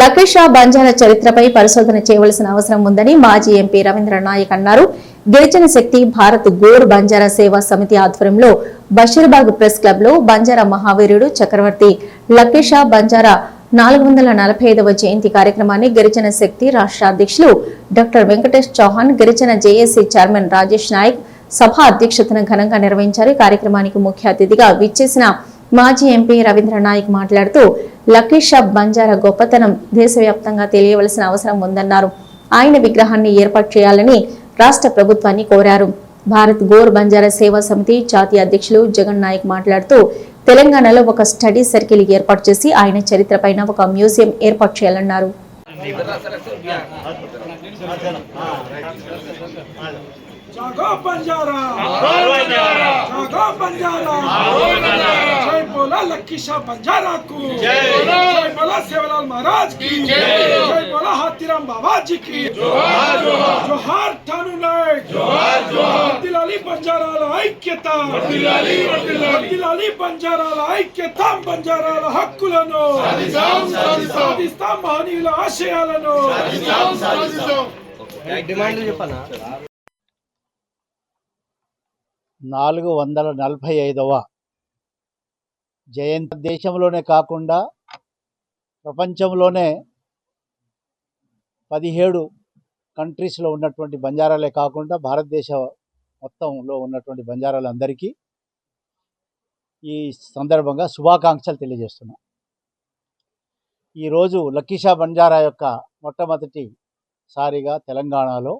లకేష్ షా బంజారా చరిత్రపై పరిశోధన చేయవలసిన అవసరం ఉందని మాజీ ఎంపీ రవీంద్ర నాయక్ అన్నారు. గిరిజన శక్తి భారత్ గోర్ బంజారా సేవా సమితి ఆధ్వర్యంలో బషీర్బాగ్ ప్రెస్ క్లబ్లో బంజారా మహావీరుడు చక్రవర్తి లకేష్ షా బంజారా నాలుగు వందల నలభై ఐదవ జయంతి కార్యక్రమాన్ని గిరిజన శక్తి రాష్ట్ర అధ్యక్షులు డాక్టర్ వెంకటేష్ చౌహాన్ గిరిజన జేఏసీ చైర్మన్ రాజేష్ నాయక్ సభ అధ్యక్షతన ఘనంగా నిర్వహించారు. కార్యక్రమానికి ముఖ్య అతిథిగా విచ్చేసిన మాజీ ఎంపీ రవీంద్ర నాయక్ మాట్లాడుతూ లక్కీ షాప్ బంజారా గొప్పతనం దేశవ్యాప్తంగా తెలియవలసిన అవసరం ఉందన్నారు. ఆయన విగ్రహాన్ని ఏర్పాటు చేయాలని రాష్ట్ర ప్రభుత్వాన్ని కోరారు. భారత్ గోర్ బంజారా సేవా సమితి జాతీయ అధ్యక్షులు జగన్ నాయక్ మాట్లాడుతూ తెలంగాణలో ఒక స్టడీ సర్కిల్ ఏర్పాటు చేసి ఆయన చరిత్రపైన ఒక మ్యూజియం ఏర్పాటు చేయాలన్నారు. जागो बंजारा जागो बंजारा जय बोला लक्की शाह बंजारा को जय बोला सेवलाल महाराज की जय बोला हाथीराम बाबा जी की जोहार ठानू नायक వర్దిలాలి బంజారాల ఐక్యత వర్దిలాలి బంజారాల ఐక్యత బంజారాల హక్కులను సాధిస్తాం మహనీయుల ఆశయాలను డిమాండ్ చెప్పనా నాలుగు వందల నలభై ఐదవ జయంతి దేశంలోనే కాకుండా ప్రపంచంలోనే పదిహేడు కంట్రీస్లో ఉన్నటువంటి బంజారాలే కాకుండా భారతదేశ మొత్తంలో ఉన్నటువంటి బంజారాలందరికీ ఈ సందర్భంగా శుభాకాంక్షలు తెలియజేస్తున్నాం. ఈరోజు లక్కీషా బంజారా యొక్క మొట్టమొదటి సారిగా తెలంగాణలో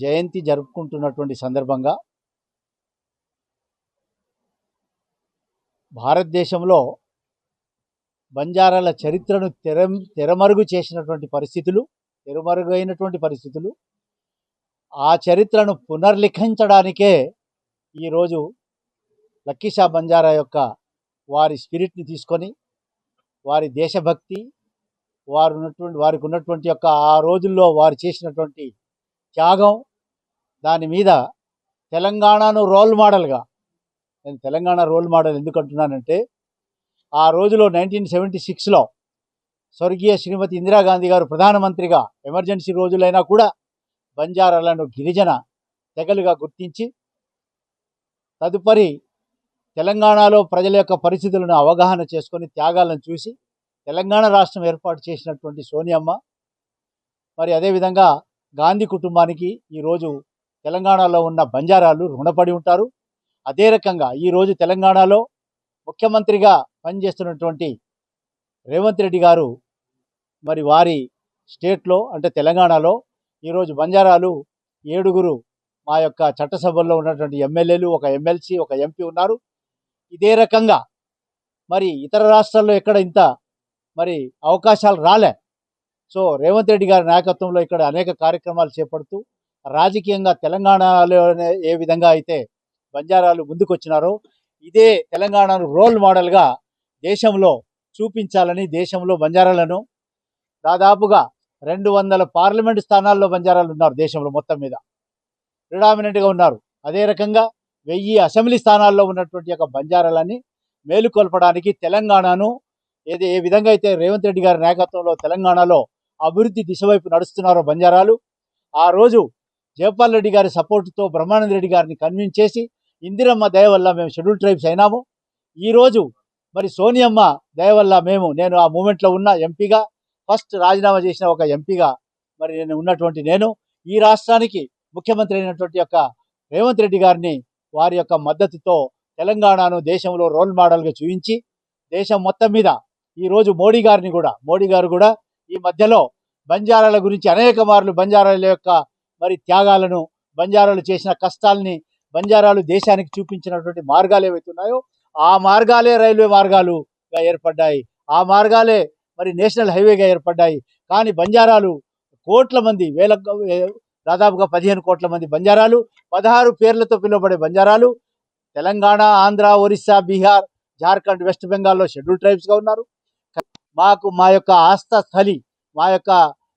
జయంతి జరుపుకుంటున్నటువంటి సందర్భంగా భారతదేశంలో బంజారాల చరిత్రను తెర తెరమరుగు చేసినటువంటి పరిస్థితులు తెరమరుగైనటువంటి పరిస్థితులు ఆ చరిత్రను పునర్లిఖించడానికే ఈరోజు లక్కీషా బంజారా యొక్క వారి స్పిరిట్ని తీసుకొని వారి దేశభక్తి వారు ఉన్నటువంటి వారికి ఉన్నటువంటి యొక్క ఆ రోజుల్లో వారు చేసినటువంటి త్యాగం దాని మీద తెలంగాణను రోల్ మోడల్గా నేను తెలంగాణ రోల్ మోడల్ ఎందుకు అంటున్నానంటే ఆ రోజులో నైన్టీన్ సెవెంటీ సిక్స్లో స్వర్గీయ శ్రీమతి ఇందిరాగాంధీ గారు ప్రధానమంత్రిగా ఎమర్జెన్సీ రోజులైనా కూడా బంజారాలను గిరిజన తెగలుగా గుర్తించి తదుపరి తెలంగాణలో ప్రజల యొక్క పరిస్థితులను అవగాహన చేసుకొని త్యాగాలను చూసి తెలంగాణ రాష్ట్రం ఏర్పాటు చేసినటువంటి సోనియమ్మ మరి అదేవిధంగా గాంధీ కుటుంబానికి ఈరోజు తెలంగాణలో ఉన్న బంజారాలు రుణపడి ఉంటారు. అదే రకంగా ఈరోజు తెలంగాణలో ముఖ్యమంత్రిగా పనిచేస్తున్నటువంటి రేవంత్ రెడ్డి గారు మరి వారి స్టేట్లో అంటే తెలంగాణలో ఈరోజు బంజారాలు ఏడుగురు మా యొక్క చట్టసభల్లో ఉన్నటువంటి ఎమ్మెల్యేలు ఒక ఎమ్మెల్సీ ఒక ఎంపీ ఉన్నారు. ఇదే రకంగా మరి ఇతర రాష్ట్రాల్లో ఎక్కడ ఇంత మరి అవకాశాలు రాలే. సో రేవంత్ రెడ్డి గారి నాయకత్వంలో ఇక్కడ అనేక కార్యక్రమాలు చేపడుతూ రాజకీయంగా తెలంగాణలోనే ఏ విధంగా అయితే బంజారాలు ముందుకొచ్చినారో ఇదే తెలంగాణను రోల్ మోడల్గా దేశంలో చూపించాలని దేశంలో బంజారాలను. దాదాపుగా రెండు వందల పార్లమెంట్ స్థానాల్లో బంజారాలు ఉన్నారు దేశంలో మొత్తం మీద. ప్రిడామినెంట్గా ఉన్నారు. అదే రకంగా వెయ్యి అసెంబ్లీ స్థానాల్లో ఉన్నటువంటి యొక్క బంజారాలని మేలుకొల్పడానికి తెలంగాణను ఏది ఏ విధంగా అయితే రేవంత్ రెడ్డి గారి నాయకత్వంలో తెలంగాణలో అభివృద్ధి దిశవైపు నడుస్తున్నారో బంజారాలు ఆ రోజు జయపాల్ రెడ్డి గారి సపోర్టుతో బ్రహ్మానంద రెడ్డి గారిని కన్విన్స్ చేసి ఇందిరమ్మ దయ వల్ల మేము షెడ్యూల్ ట్రైబ్స్ అయినాము. ఈరోజు మరి సోనియమ్మ దయ వల్ల మేము నేను ఆ మూమెంట్లో ఉన్న ఎంపీగా ఫస్ట్ రాజీనామా చేసిన ఒక ఎంపీగా మరి నేను ఉన్నటువంటి నేను. ఈ రాష్ట్రానికి ముఖ్యమంత్రి అయినటువంటి యొక్క రేవంత్ రెడ్డి గారిని వారి యొక్క మద్దతుతో తెలంగాణను దేశంలో రోల్ మోడల్గా చూపించి దేశం మొత్తం మీద ఈరోజు మోడీ గారిని కూడా మోడీ గారు కూడా ఈ మధ్యలో బంజారాల గురించి అనేక మార్లు బంజారాల యొక్క మరి త్యాగాలను బంజారాలు చేసిన కష్టాలని బంజారాలు దేశానికి చూపించినటువంటి మార్గాలు ఏవైతున్నాయో ఆ మార్గాలే రైల్వే మార్గాలుగా ఏర్పడ్డాయి. ఆ మార్గాలే మరి నేషనల్ హైవేగా ఏర్పడ్డాయి. కానీ బంజారాలు కోట్ల మంది వేల దాదాపుగా పదిహేను కోట్ల మంది బంజారాలు పదహారు పేర్లతో పిలువబడే బంజారాలు తెలంగాణ ఆంధ్ర ఒరిస్సా బీహార్ జార్ఖండ్ వెస్ట్ బెంగాల్లో షెడ్యూల్ ట్రైబ్స్గా ఉన్నారు. మాకు మా యొక్క ఆస్థ స్థలి మా యొక్క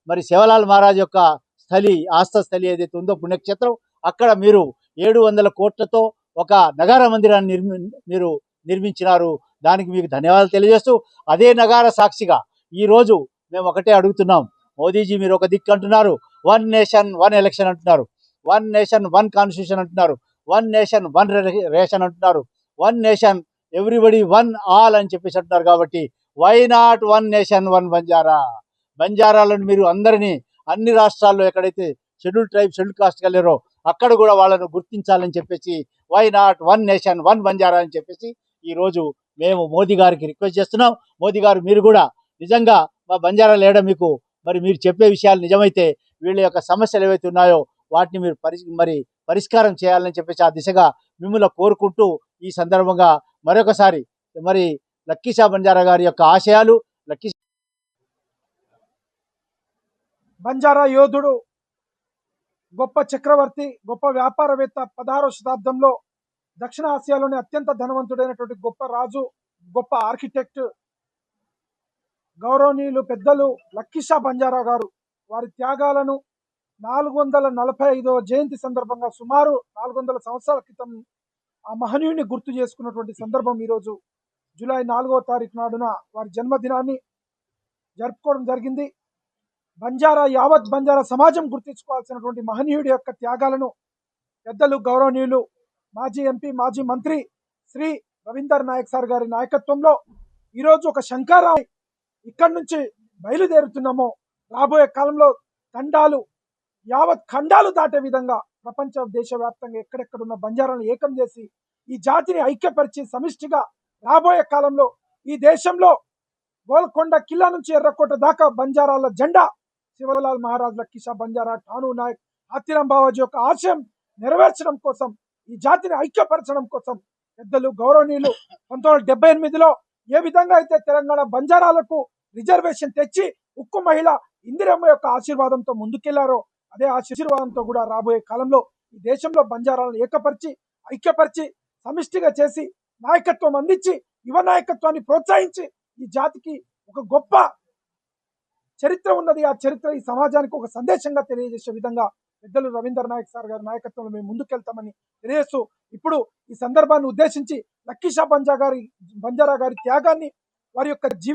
మరి శివలాల్ మహారాజ్ యొక్క స్థలి ఆస్థ స్థలి ఏదైతే ఉందో పుణ్యక్షేత్రం అక్కడ మీరు ఏడు వందల కోట్లతో ఒక నగార మందిరాన్ని నిర్మి మీరు నిర్మించినారు. దానికి మీకు ధన్యవాదాలు తెలియజేస్తూ అదే నగార సాక్షిగా ఈరోజు మేము ఒకటే అడుగుతున్నాం. మోదీజీ మీరు ఒక దిక్కు అంటున్నారు. వన్ నేషన్ వన్ ఎలక్షన్ అంటున్నారు. వన్ నేషన్ వన్ కాన్స్టిట్యూషన్ అంటున్నారు. వన్ నేషన్ వన్ రేషన్ అంటున్నారు. One nation everybody one all అని చెప్పేసి అంటున్నారు కాబట్టి why not one nation one Banjara? బంజారాలను మీరు అందరినీ అన్ని రాష్ట్రాల్లో ఎక్కడైతే షెడ్యూల్ ట్రైబ్ షెడ్యూల్ కాస్ట్ కలిగారో అక్కడ కూడా వాళ్ళను గుర్తించాలని చెప్పేసి why not one nation one Banjara అని చెప్పేసి ఈరోజు మేము మోదీ గారికి రిక్వెస్ట్ చేస్తున్నాం. మోదీ గారు మీరు కూడా నిజంగా మా బంజారా లేడ మీకు మరి మీరు చెప్పే విషయాలు నిజమైతే వీళ్ళ యొక్క సమస్యలు ఏవైతే ఉన్నాయో వాటిని మీరు పరి మరి పరిష్కారం చేయాలని చెప్పేసి ఆ దిశగా మిమ్మల్ని కోరుకుంటూ ఈ సందర్భంగా మరొకసారి మరి లక్కీషా బంజారా గారి యొక్క ఆశయాలు లక్కీ బంజారా యోధుడు గొప్ప చక్రవర్తి గొప్ప వ్యాపారవేత్త పదహారవ శతాబ్దంలో దక్షిణ ఆసియాలోని అత్యంత ధనవంతుడైనటువంటి గొప్ప రాజు గొప్ప ఆర్కిటెక్ట్ గౌరవనీయులు పెద్దలు లక్కీషా బంజారా గారు. వారి త్యాగాలను నాలుగు వందల నలభై ఐదవ జయంతి సందర్భంగా సుమారు నాలుగు వందల సంవత్సరాల క్రితం ఆ మహనీయుని గుర్తు చేసుకున్నటువంటి సందర్భం ఈరోజు జూలై నాలుగవ తారీఖు నాడున వారి జన్మదినాన్ని జరుపుకోవడం జరిగింది. బంజారా యావత్ బంజారా సమాజం గుర్తించుకోవాల్సినటువంటి మహనీయుడి యొక్క త్యాగాలను పెద్దలు గౌరవనీయులు మాజీ ఎంపీ మాజీ మంత్రి శ్రీ రవీందర్ నాయక్ సార్ గారి నాయకత్వంలో ఈరోజు ఒక శంకారావు ఇక్కడి నుంచి బయలుదేరుతున్నామో. రాబోయే కాలంలో ఖండాలు యావత్ ఖండాలు దాటే విధంగా ప్రపంచ దేశవ్యాప్తంగా ఎక్కడెక్కడున్న బంజారాలను ఏకం చేసి ఈ జాతిని ఐక్యపరిచి సమిష్టిగా రాబోయే కాలంలో ఈ దేశంలో గోల్కొండ కిల్లా నుంచి ఎర్రకోట దాకా బంజారాల జెండా శివలాల్ మహారాజ్ లక్కీషా బంజారా ఠాను నాయక్ ఆతిరాం బావాజీ యొక్క ఆశయం నెరవేర్చడం కోసం ఈ జాతిని ఐక్యపరచడం కోసం పెద్దలు గౌరవనీయులు పంతొమ్మిది డెబ్బై ఎనిమిదిలో ఏ విధంగా అయితే తెలంగాణ బంజారాలకు రిజర్వేషన్ తెచ్చి ఉక్కు మహిళ ఇందిరమ్మ యొక్క ఆశీర్వాదంతో ముందుకెళ్ళారో అదే ఆశీర్వాదంతో కూడా రాబోయే కాలంలో ఈ దేశంలో బంజారాలను ఏకపరిచి ఐక్యపరిచి సమిష్టిగా చేసి నాయకత్వం అందించి యువ నాయకత్వాన్ని ప్రోత్సహించి ఈ జాతికి ఒక గొప్ప చరిత్ర ఉన్నది. ఆ చరిత్ర ఈ సమాజానికి ఒక సందేశంగా తెలియజేసే విధంగా పెద్దలు రవీందర్ నాయక్ సార్ గారి నాయకత్వంలో మేము ముందుకెళ్తామని తెలియజేస్తూ ఇప్పుడు ఈ సందర్భాన్ని ఉద్దేశించి లక్కీషా బంజా గారి బంజారా గారి త్యాగాన్ని వారి యొక్క జీవిత